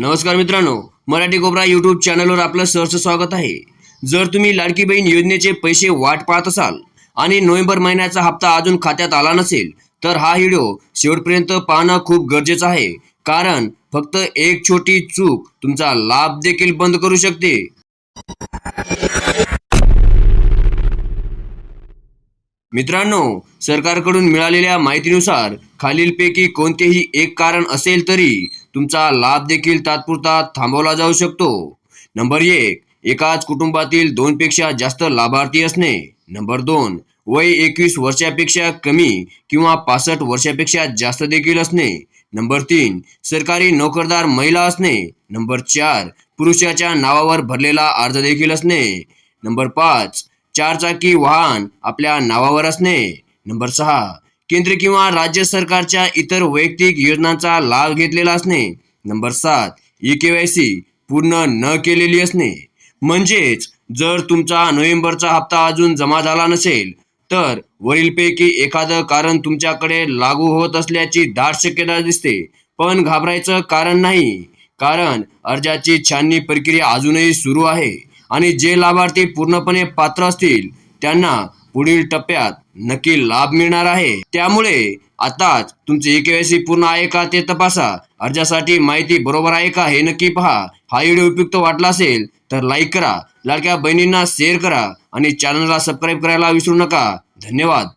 नमस्कार मित्रांनो Marathi cobra YouTube चॅनलवर आपलं सहर्ष स्वागत आहे. जर तुम्ही लाडकी बहीण योजनेचे पैसे वाट पाहत असाल आणि नोव्हेंबर महिन्याचा हप्ता अजून खात्यात आला नसेल तर हा व्हिडिओ शेवटपर्यंत पाहणं खूप गरजेचं आहे. कारण फक्त एक छोटी चूक तुमचा लाभ देखील बंद करू शकते. मित्रांनो सरकारकडून मिळालेल्या माहितीनुसार खालीलपैकी कोणतेही एक कारण असेल तरी तुमचा लाभ देखील तात्पुरता थांबवला जाऊ शकतो. नंबर एक एकाच कुटुंबातील दोनपेक्षा जास्त लाभार्थी असणे. नंबर दोन वय एकवीस वर्षापेक्षा कमी किंवा पासष्ट वर्षापेक्षा जास्त देखील असणे. नंबर तीन सरकारी नोकरदार महिला असणे. नंबर चार पुरुषाच्या नावावर भरलेला अर्ज देखील असणे. नंबर पाच चारचाकी वाहन आपल्या नावावर असणे. नंबर सहा केंद्र किंवा राज्य सरकारच्या इतर वैयक्तिक योजनांचा लाभ घेतलेला असणे. नंबर सात ई के वाय सी पूर्ण न केलेली असणे. म्हणजेच जर तुमचा नोव्हेंबरचा हप्ता अजून जमा झाला नसेल तर वरीलपैकी एखादं कारण तुमच्याकडे लागू होत असल्याची दाट शक्यता दिसते. पण घाबरायचं कारण नाही कारण अर्जाची छाननी प्रक्रिया अजूनही सुरू आहे आणि जे लाभार्थी पूर्णपणे पात्र असतील त्यांना पुढील टप्प्यात नक्की लाभ मिळणार आहे. त्यामुळे आताच तुमचे ई केवायसी पूर्ण आहे का ते तपासा. अर्जासाठी माहिती बरोबर आहे का हे नक्की पहा. हा व्हिडिओ उपयुक्त वाटला असेल तर लाईक करा. लाडक्या बहिणींना शेअर करा आणि चॅनलला सबस्क्राईब करायला विसरू नका. धन्यवाद.